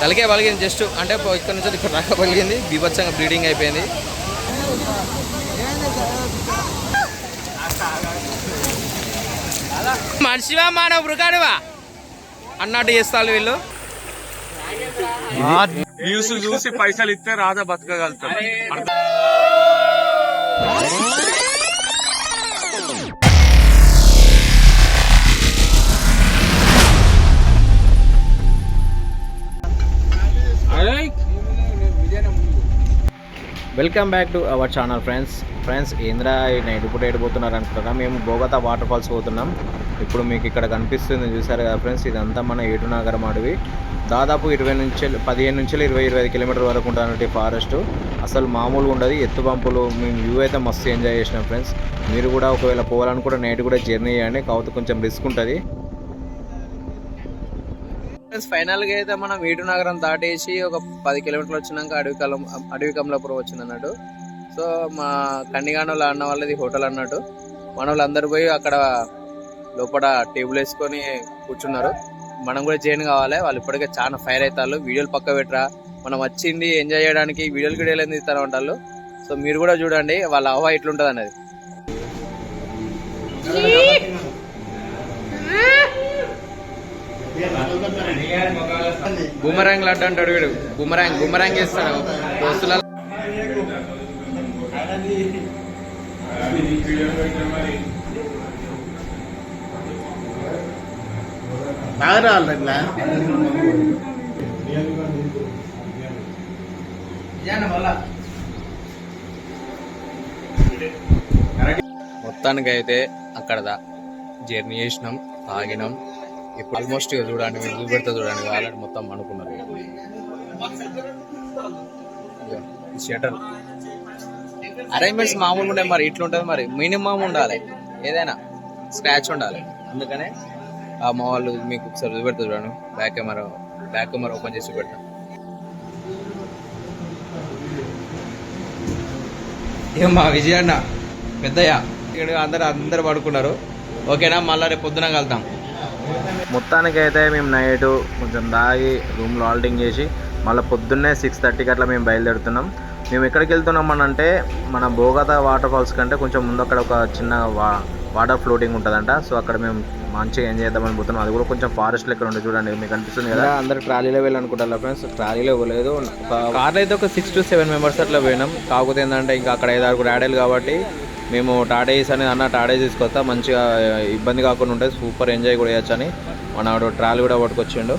తలకే పలిగింది జస్ట్ అంటే పో- ఇక్కడ నుంచి ఇక్కడ దాకా పలిగింది బీభత్సంగా బ్లీడింగ్ అయిపోయింది. మనిషివా మానవ మృగానివా? అన్నట్టు చేస్తారు వీళ్ళు. వ్యూస్ చూసి పైసలు ఇస్తే రాజా బతకగలుగుతాం welcome back to our channel friends friends ఏంద్రా నైట్ పూట ఏడిపోతున్నారు అనుకుంటారా మేము బోగతా వాటర్ ఫాల్స్ పోతున్నాం. ఇప్పుడు మీకు ఇక్కడ కనిపిస్తుంది చూసారు కదా ఫ్రెండ్స్ ఇదంతా మన ఏటునాగరం అడవి. దాదాపు ఇరవై నుంచి పదిహేను నుంచి ఇరవై ఇరవై ఐదు కిలోమీటర్ వరకు ఉంటుంది ఫారెస్ట్ అసలు మామూలుగా ఉండదు ఎత్తు పంపులు మేము వ్యూ అయితే మస్తు ఎంజాయ్ చేసినాం ఫ్రెండ్స్ మీరు కూడా ఒకవేళ పోవాలనుకుంటే నైట్ కూడా జర్నీ చేయండి కాకపోతే కొంచెం రిస్క్ ఉంటుంది. ఫైనల్గా అయితే మనం వీటు నగరం దాటేసి ఒక పది కిలోమీటర్లు వచ్చినాక అడవి కలం అడవి కమలాపురం వచ్చింది అన్నట్టు. సో మా కండిగానోళ్ళ అన్న వాళ్ళది హోటల్ అన్నట్టు. మన వాళ్ళందరూ పోయి అక్కడ లోపల టేబుల్ వేసుకొని కూర్చున్నారు. మనం కూడా జాయిన్ కావాలి. వాళ్ళు ఇప్పటికే చాలా ఫైర్ అవుతారు. వీడియోలు పక్క పెట్టరా? మనం వచ్చింది ఎంజాయ్ చేయడానికి వీడియోలు కూడా ఎందుకు ఇస్తారు ఉంటారు సో మీరు కూడా చూడండి. వాళ్ళ అవ్వ ఎట్లుంటుంది అన్నది బుమరాంగ్ లడ్డు అంటాడు వీడు బుమరాంగ్ బుమరాంగ్ వేస్తాడు దోస్తుల మొత్తానికి అయితే అక్కడ జర్నీ చేసినాం తాగినాం ఇప్పుడు ఆల్మోస్ట్ ఇక చూడండి మీరు చూపెడతా చూడండి ఆల్రెడీ మొత్తం అనుకున్నారు షటర్. అరేంజ్మెంట్స్ మామూలుగా ఉండే మరి ఇట్లా ఉంటుంది మరి. మినిమం ఉండాలి. ఏదైనా స్క్రాచ్ ఉండాలి. అందుకనే ఆ మా వాళ్ళు మీకు ఒకసారి చూపెడతా చూడండి. Back camera back camera open చేసి పెడతా ఏం మా విజయ్ అన్న పెద్దయ్య. ఇక్కడ అందరు అందరు పడుకున్నారు. ఓకేనా? మళ్ళీ రేపు పొద్దున కలుద్దాం. మొత్తానికి అయితే మేము నైట్ కొంచెం దాగి రూమ్లో ఆల్టింగ్ చేసి మళ్ళీ పొద్దున్నే సిక్స్ థర్టీకి అట్లా మేము బయలుదేరుతున్నాం. మేము ఎక్కడికి వెళ్తున్నాం అని అంటే మన బోగత వాటర్ ఫాల్స్ కంటే కొంచెం ముందు అక్కడ ఒక చిన్న వా వాటర్ ఫ్లోటింగ్ ఉంటుందంట. సో అక్కడ మేము మంచిగా ఎంజాయ్ చేద్దామని పోతున్నాం. అది కూడా కొంచెం ఫారెస్ట్ లెక్క ఉంటుంది చూడండి మీకు అనిపిస్తుంది కదా. అందరు ట్రాలీలో వెళ్ళాలనుకుంటారు ఫ్రెండ్స్ ట్రాలీలో పోలేదు కార్లో అయితే ఒక సిక్స్ టు సెవెన్ మెంబర్స్ అట్లా పోయినాం. కాకపోతే ఏంటంటే ఇంకా అక్కడ ఐదు ఆరుగురు ఆడేలు కాబట్టి మేము టాడేస్ అనేది అన్న టాడేస్ తీసుకొస్తా మంచిగా ఇబ్బంది కాకుండా ఉంటుంది సూపర్ ఎంజాయ్ కూడా చేయొచ్చు అని మన ట్రాల్ కూడా పట్టుకొచ్చిండు.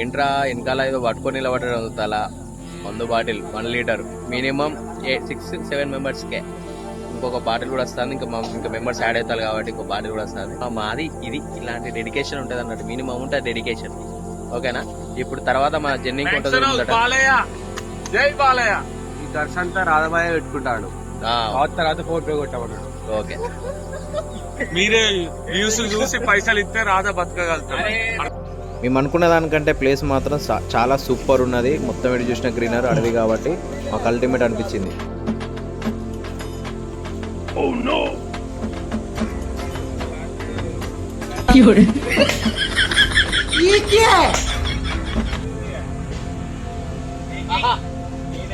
ఏంట్రా వెనకాల ఏదో పట్టుకొని నిలబడడం అవుతాలా వంద bottle one litre. Minimum a six seven మెంబర్స్కే ఇంకొక బాటిల్ కూడా వస్తుంది ఇంకా ఇంకా మెంబర్స్ యాడ్ అవుతారు కాబట్టి ఇంకో బాటిల్ కూడా వస్తుంది. మాది ఇది ఇలాంటి డెడికేషన్ ఉంటుంది అన్నట్టు మినిమం ఉంటుంది డెడికేషన్. ఓకేనా? ఇప్పుడు తర్వాత మన జర్నీ జై బాలయ్య. ఈ రాధబాయ పెట్టుకుంటాడు. ఆ, తర్వాత ఫోన్ పే కొట్టమన్నాడు ఓకే. మీరే వ్యూస్ చూసి పైసలు ఇస్తే రాజా బతకగలుగుతాం మేము అనుకున్న దానికంటే ప్లేస్ మాత్రం చాలా సూపర్ ఉన్నది. మొత్తం ఎటు చూసిన గ్రీనర్ అడవి కాబట్టి మాకు అల్టిమేట్ అనిపించింది.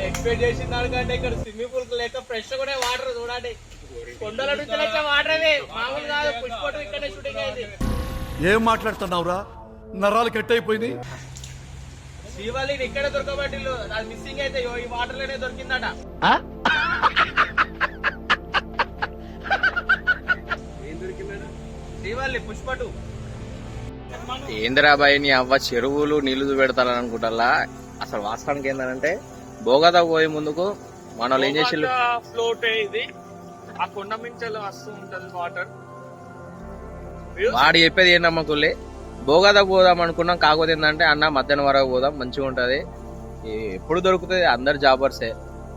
ఎక్స్పెక్ట్ చేసిన దానికంటే ఇక్కడ స్విమ్మింగ్ పూల్ లేక ఫ్రెష్ కూడా వాటర్ చూడండి. కొండల నుంచి వచ్చే వాటర్ మామూలు కాదు పుష్పటం ఇక్కడ షూటింగ్ అయింది. ఏం మాట్లాడుతున్నావురా? నరాలు కట్ అయిపోయినాయి శ్రీవల్లి ఇక్కడ దొరకబట్టి అది మిస్సింగ్ అయితే ఈ వాటర్లోనే దొరికిందట. శ్రీవల్లి పుష్పటు ఏందిరాబాయి నీ అవ్వ చెరువులు నీళ్ళు పెడతారని అనుకుంటా అసలు వాస్తవానికి ఏంటంటే బోగదా పోయే ముందుకు మన వాళ్ళు ఏం చేసిళ్ళు? ఫ్లోట్ ఇది. ఆ కొండ మించలు వస్తూ ఉంటది వాటర్ వాడు చెప్పేది ఏంటమ్మా కుల్లి? బోగదా పోదాం అనుకున్నాం కాకపోతే ఏంటంటే అన్న మధ్యాహ్నం వరకు పోదాం మంచిగా ఉంటది. ఎప్పుడు దొరుకుతుంది? అందరు జాబర్సే.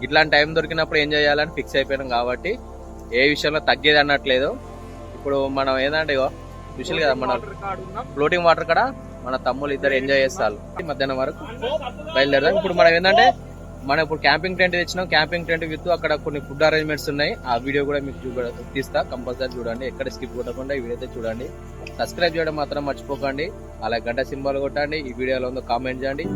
ఇట్లాంటి టైం దొరికినప్పుడు ఏం చేయాలని ఫిక్స్ అయిపోయినాం కాబట్టి ఏ విషయంలో తగ్గేది అన్నట్లేదు. ఇప్పుడు మనం ఏంటంటే ఇగో చూసారు కదా మన ఫ్లోటింగ్ వాటర్ కాడ మన తమ్ముళ్ళు ఇద్దరు ఎంజాయ్ చేస్తారు. మధ్యాహ్నం వరకు బయలుదేరదాం. ఇప్పుడు మనం ఏంటంటే మనం ఇప్పుడు క్యాంపింగ్ టెంట్ తెచ్చినాం. క్యాంపింగ్ టెంట్ విత్ అక్కడ కొన్ని ఫుడ్ అరేంజ్మెంట్స్ ఉన్నాయి. ఆ వీడియో కూడా మీకు చూడ తీస్తా. కంపల్సరీ చూడండి. ఎక్కడ స్కిప్ కొట్టకుండా ఈ వీడియో అయితే చూడండి. సబ్స్క్రైబ్ చేయడం మాత్రం మర్చిపోకండి. అలా గంట సింబల్ కొట్టండి. ఈ వీడియోలో ఉందో కామెంట్ చేయండి.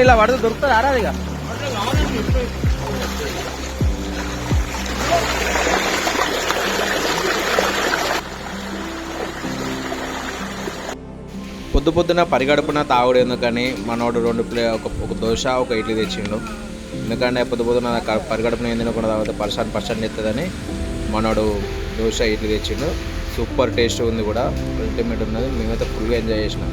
ఫోన్ ఇలా పడితే దొరుకుతుంది? ఆరాదిగా పొద్దు పొద్దున పరిగడుపున తాగుడు ఎందుకని మనోడు రెండు ప్లే ఒక ఒక దోశ ఒక ఇడ్లీ తెచ్చిండు. ఎందుకంటే పొద్దు పొద్దున పరిగడుపున ఏం తినకుండా తర్వాత పర్సన్ పర్సన్ ఎత్తదని మనోడు దోశ ఇడ్లీ తెచ్చిండు. సూపర్ టేస్ట్ ఉంది కూడా. అల్టిమేట్ ఉన్నది. మేమైతే ఫుల్గా ఎంజాయ్ చేసినాం.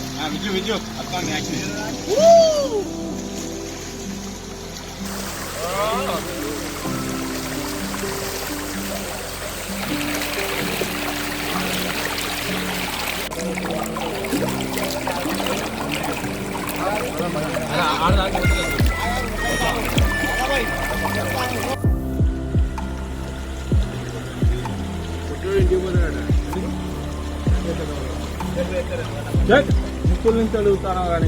చేయబెట్టినా విజు విజు అక్క ముక్కుల నుంచి అడుగుతాను కానీ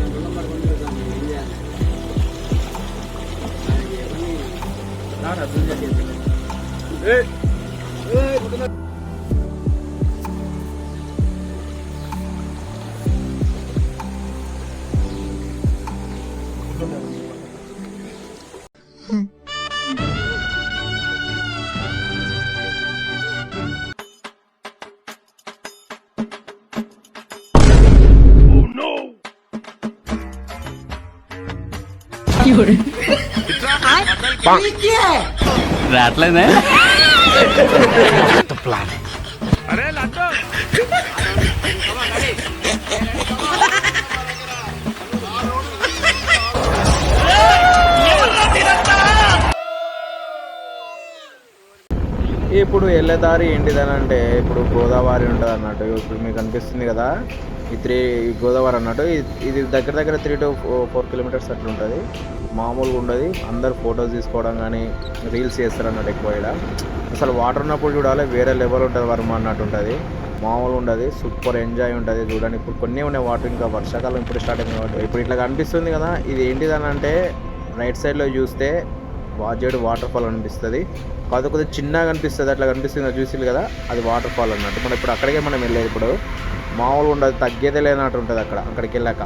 అరే లడ్డు. ఇప్పుడు వెళ్ళేదారి ఏంటిదని అంటే ఇప్పుడు గోదావరి ఉంటుంది అన్నట్టు ఇప్పుడు మీకు అనిపిస్తుంది కదా? ఈ త్రీ గోదావరి అన్నట్టు. ఇది- దగ్గర దగ్గర త్రీ టు ఫోర్ కిలోమీటర్స్ అట్లా ఉంటుంది. మామూలుగా ఉండదు. అందరు ఫొటోస్ తీసుకోవడం కానీ రీల్స్ చేస్తారు అన్నట్టు ఎక్కువ ఇక్కడ అసలు వాటర్ ఉన్నప్పుడు చూడాలి వేరే లెవెల్ ఉంటుంది వర్మ అన్నట్టు ఉంటుంది. మామూలుగా ఉండదు సూపర్ ఎంజాయ్ ఉంటుంది చూడండి ఇప్పుడు కొన్ని ఉన్నాయి వాటర్ ఇంకా వర్షాకాలం ఇప్పుడు స్టార్ట్ అయింది కాబట్టి. ఇప్పుడు ఇట్లా కనిపిస్తుంది కదా ఇది ఏంటిదని అంటే రైట్ సైడ్లో చూస్తే వాజేడు వాటర్ ఫాల్ అనిపిస్తుంది. కాదు కొద్దిగా చిన్నగా కనిపిస్తుంది అట్లా కనిపిస్తుంది అది చూసి కదా అది వాటర్ ఫాల్ అన్నట్టు. మనం ఇప్పుడు అక్కడికే మనం వెళ్ళేది ఇప్పుడు. మామూలుగా ఉండదు తగ్గేదే లేనట్టు ఉంటుంది అక్కడ అక్కడికి వెళ్ళాక.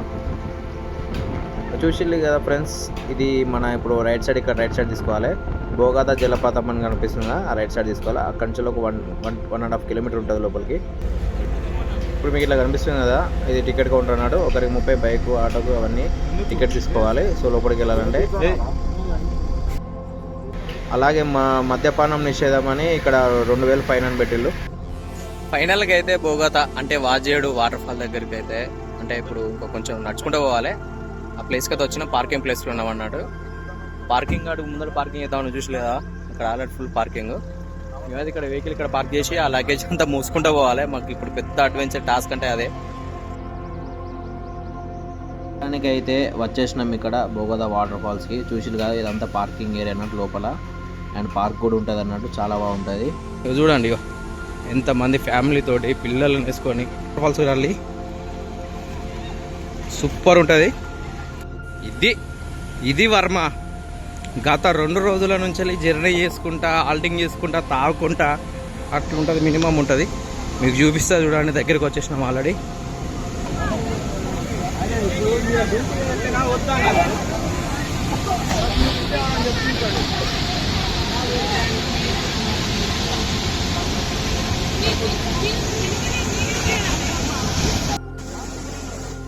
చూసిల్లు కదా ఫ్రెండ్స్ ఇది మన ఇప్పుడు రైట్ సైడ్ ఇక్కడ రైట్ సైడ్ తీసుకోవాలి. బోగాదా జలపాతం అని కనిపిస్తుంది కదా, ఆ రైట్ సైడ్ తీసుకోవాలి. అక్కడి నుంచి ఒక one one one and half kilometre ఉంటుంది లోపలికి. ఇప్పుడు మీకు ఇట్లా కనిపిస్తుంది కదా ఇది టికెట్ కౌంటర్ అన్నాడు. ఒకరికి ముప్పై బైక్ ఆటోకు అవన్నీ టికెట్ తీసుకోవాలి. సో లోపలికి వెళ్ళాలంటే. అలాగే మా మద్యపానం నిషేధం అని ఇక్కడ రెండు వేలు ఫైన్ అని పెట్టిళ్ళు ఫైనల్గా అయితే బోగత అంటే వాజేడు వాటర్ ఫాల్ దగ్గరికి అయితే అంటే ఇప్పుడు ఇంకా కొంచెం నడుచుకుంటూ పోవాలి. ఆ ప్లేస్కి అయితే వచ్చిన పార్కింగ్ ప్లేస్లో ఉన్నాం అన్నాడు. పార్కింగ్ అడుగు ముందర పార్కింగ్ చేద్దామని చూసలేదా? ఇక్కడ ఆల్రెడీ ఫుల్ పార్కింగ్. మేమైతే ఇక్కడ వెహికల్ ఇక్కడ పార్క్ చేసి ఆ లగేజ్ అంతా మూసుకుంటూ పోవాలి. మాకు ఇప్పుడు పెద్ద అడ్వెంచర్ టాస్క్ అంటే అదే. అయితే వచ్చేసినాం ఇక్కడ బోగదా వాటర్ ఫాల్స్కి చూసిరు కదా ఇదంతా పార్కింగ్ ఏరియా అన్నట్టు లోపల. అండ్ పార్క్ కూడా ఉంటుంది అన్నట్టు చాలా బాగుంటుంది. చూడండి ఇగో. ఎంతమంది ఫ్యామిలీ తోటి పిల్లలను వేసుకొని ఫాల్స్ వెళ్ళాలి సూపర్ ఉంటుంది. ఇది ఇది వర్మ. గత రెండు రోజుల నుంచి జర్నీ చేసుకుంటా ఆల్టింగ్ చేసుకుంటా తాగుకుంటా అట్లుంటుంది మినిమం ఉంటుంది. మీకు చూపిస్తా చూడండి దగ్గరికి వచ్చేసినాం ఆల్రెడీ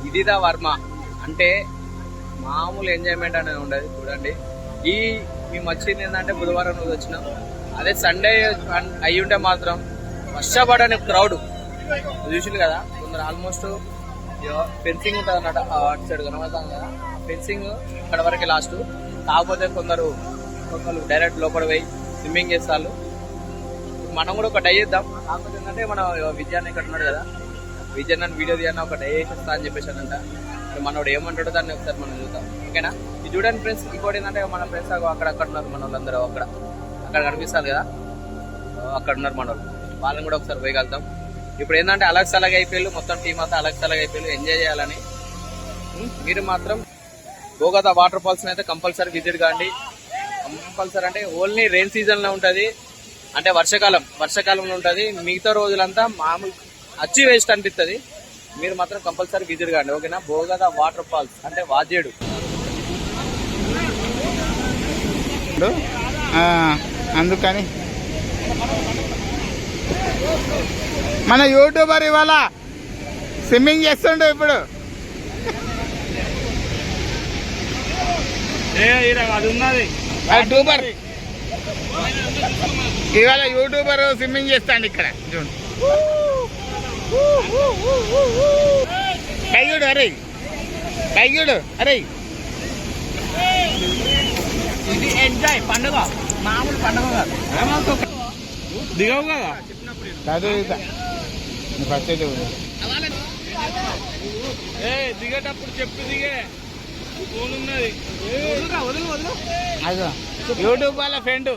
ఇదిదా వర్మ. అంటే మామూలు ఎంజాయ్మెంట్ అనేది ఉండదు చూడండి. ఈ మేము వచ్చింది ఏంటంటే బుధవారం రోజు వచ్చినాం. అదే సండే అయి ఉంటే మాత్రం వర్షపడని క్రౌడ్ చూసింది కదా? కొందరు ఆల్మోస్ట్ ఫెన్సింగ్ ఉంటుంది అన్నమాట అటు సైడ్ కనబడతాం కదా? ఫెన్సింగ్ ఇక్కడ వరకే లాస్ట్ కాకపోతే కొందరు కొందరు డైరెక్ట్ లోపల పోయి స్విమ్మింగ్ చేస్తారు. మనం కూడా ఒక డై చేద్దాం కాకపోతే ఏంటంటే మన విద్యాన్ని ఇక్కడ ఉన్నాడు కదా. విజయ్ నన్ను వీడియో తీయన్న ఒక డై చేసేస్తా అని చెప్పేసానంట మనోడు ఏమంటాడో దాన్ని ఒకసారి మనం చూద్దాం. ఓకేనా? ఇది చూడండి ఫ్రెండ్స్ ఇంకోటి ఏంటంటే మన ఫ్రెండ్స్ అక్కడ అక్కడ ఉన్నారు మన వాళ్ళందరూ అక్కడ. అక్కడ కనిపిస్తారు కదా. అక్కడ ఉన్నారు మన వాళ్ళు వాళ్ళని కూడా ఒకసారి పోయగలుగుతాం ఇప్పుడు ఏంటంటే అలక్స్ అలాగ అయిపోయారు. మొత్తం టీం అంతా అలగ్స్ అలాగ అయిపోయారు. ఎంజాయ్ చేయాలని. మీరు మాత్రం గోగాదా వాటర్ ఫాల్స్ అయితే కంపల్సరీ విజిట్ కాండి. కంపల్సరీ అంటే ఓన్లీ రెయిన్ సీజన్లో ఉంటుంది. అంటే వర్షాకాలం వర్షాకాలంలో ఉంటది. మిగతా రోజులంతా మామూలు అచ్చి వేస్ట్ అనిపిస్తుంది మీరు మాత్రం కంపల్సరీ విజిట్ కాండి ఓకేనా? బోగద వాటర్ ఫాల్స్ అంటే వాజేడు. అందుకని. మన యూట్యూబర్ ఇవాళ స్విమ్మింగ్ చేస్తుండే ఇప్పుడు. అది ఉన్నది. యూట్యూబర్. ఇవాళ యూట్యూబర్ స్విమ్మింగ్ చేస్తాండి ఇక్కడ చూడు. కయ్యుడు అరే. కయ్యుడు అరే. ఇది ఎంజాయ్ పండుగ. మామూలు పండుగ కాదు. దిగవు కదా. ఇక ఫస్ట్ అయితే ఏ దిగేటప్పుడు చెప్పు దిగే. ఫోన్ ఉన్నది. అదో యూట్యూబ్ వాళ్ళ ఫ్రెండ్.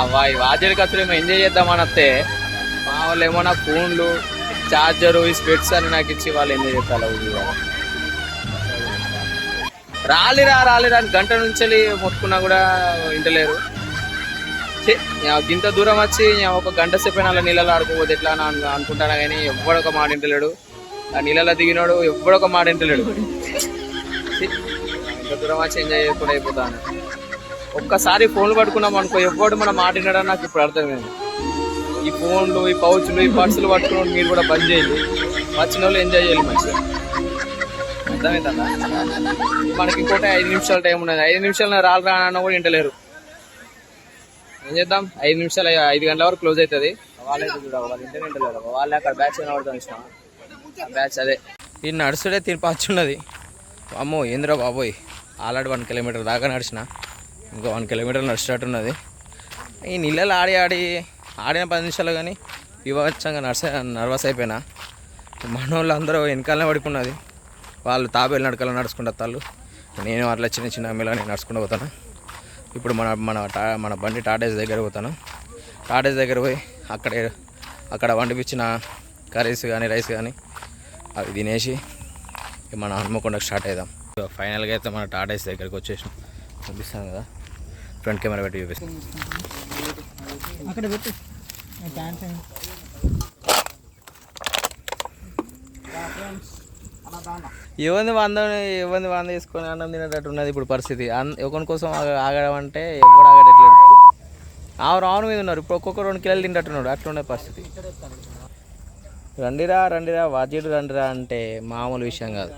అవ్వాయి వాజేడికి అసలు మేము ఎంజాయ్ చేద్దామని వస్తే మా వాళ్ళు ఏమో నా ఫోన్లు చార్జరు ఈ స్పెట్స్ అని నాకు ఇచ్చి వాళ్ళు ఎంజాయ్ చేస్తారు. రాలిరా రాలిరా అని గంట నుంచి మొత్తుకున్నా కూడా వింటలేరు ఇంత దూరం వచ్చి ఒక గంట సేపు అలా నీళ్ళలో ఆడుకోపోతే ఎట్లా అని అనుకుంటాను కానీ ఎవ్వడొక మాట వింటలేడు. ఆ నీళ్ళలో దిగినాడు ఎవ్వడొక మాట వింటలేడు. ఇంత దూరం వచ్చి ఎంజాయ్ చేయకుండా అయిపోతాను. ఒక్కసారి ఫోన్లు పట్టుకున్నాం అనుకో ఎవ్వడు మనం మాట నాకు ఇప్పుడు అర్థమైంది. ఈ ఫోన్లు ఈ పౌచ్లు ఈ పర్సులు పట్టుకుని మీరు కూడా బంద్ చేయండి. వచ్చిన వాళ్ళు ఎంజాయ్ చేయాలి మంచిగా. అర్థమవుతుందా మనకి ఇంకోటి ఐదు నిమిషాల టైం ఉన్నది. ఐదు నిమిషాలు రాలు రానన్నా కూడా వింటలేరు. ఏం చేద్దాం? ఐదు నిమిషాలు ఐదు గంటల వరకు క్లోజ్ అవుతుంది. వాళ్ళైతే చూడ వాళ్ళు ఇంటర్ వాళ్ళే అక్కడ బ్యాచ్ కనబడతాం ఇష్టం బ్యాచ్ అదే. ఈ నడుచుడే తినిపచ్చున్నది అమ్మో ఏంద్రా బాబోయ్. ఆల్రెడీ వన్ కిలోమీటర్ దాకా నడిచిన. ఇంకో వన్ కిలోమీటర్ నడిచినట్టున్నది ఈ నీళ్ళలో ఆడి ఆడి ఆడిన పది నిమిషాలు కానీ వివచ్చంగా నడిసే నర్వస్ అయిపోయినా. మన వాళ్ళు అందరూ వెనకాలనే పడుకున్నది వాళ్ళు తాబేలు నడకలు నడుచుకుంటా తాళ్ళు నేను అట్లా చిన్న చిన్న మెలని నడుచుకుంటూ పోతాను. ఇప్పుడు మన మన టా మన బండి టాటేజ్ దగ్గర పోతాను. టాటేజ్ దగ్గర పోయి అక్కడ అక్కడ వండిపించిన కర్రీస్ కానీ రైస్ కానీ అవి తినేసి ఇక మన హన్మకొండకు స్టార్ట్ అవుదాం ఫైనల్గా అయితే మన టాటేజ్ దగ్గరికి వచ్చేసాం చూపిస్తాను కదా. ఫ్రంట్ కెమెరా పెట్టి చూపిస్తాను అక్కడ పెట్టు. ఎవరిని వంద ఎవరిని వంద తీసుకొని అన్నం తినేటట్టు ఉన్నది ఇప్పుడు పరిస్థితి. ఒకరి కోసం ఆగ- ఆగడం అంటే ఎవడు ఆగడట్లేడు ఆవు రావును మీద ఉన్నారు. ఇప్పుడు ఒక్కొక్క రెండు కిలోలు తింటట్టున్నాడు. అట్లుండే పరిస్థితి. రండిరా రండిరా వాజేడు రండిరా అంటే మామూలు విషయం కాదు.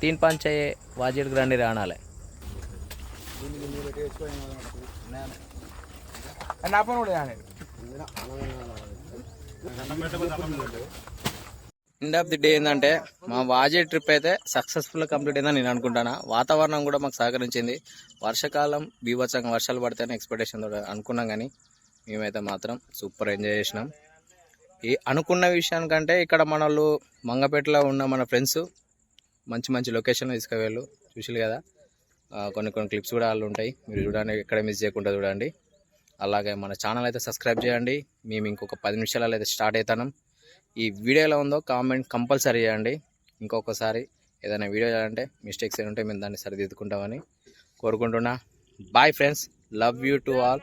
తీన్ పంచయ్యే వాజేడుకు రండిరా అనాలి. నా పని కూడా కానీ ఎండ్ ఆఫ్ ది డే ఏంటంటే మా వాజే ట్రిప్ అయితే సక్సెస్ఫుల్ కంప్లీట్ అయిందని నేను అనుకుంటాను. వాతావరణం కూడా మాకు సహకరించింది. వర్షాకాలం బీభత్సంగా వర్షాలు పడతాయని ఎక్స్పెక్టేషన్ అనుకున్నాం కానీ మేమైతే మాత్రం సూపర్ ఎంజాయ్ చేసినాం. ఈ అనుకున్న విషయానికంటే ఇక్కడ మన వాళ్ళు మంగపేటలో ఉన్న మన ఫ్రెండ్స్ మంచి మంచి లొకేషన్లో తీసుకువెళ్ళు. చూసిరు కదా? కొన్ని కొన్ని క్లిప్స్ కూడా వాళ్ళు ఉంటాయి. మీరు చూడండి ఎక్కడ మిస్ చేయకుండా చూడండి. అలాగే మన ఛానల్ అయితే సబ్స్క్రైబ్ చేయండి. మేము ఇంకొక పది నిమిషాలలో అయితే స్టార్ట్ అవుతాను ఈ వీడియో ఎలా ఉందో కామెంట్ కంపల్సరీ చేయండి. ఇంకొకసారి ఏదైనా వీడియో చేయాలంటే మిస్టేక్స్ ఏమి ఉంటే మేము దాన్ని సరిదిద్దుకుంటామని కోరుకుంటున్నా. Bye friends love you to all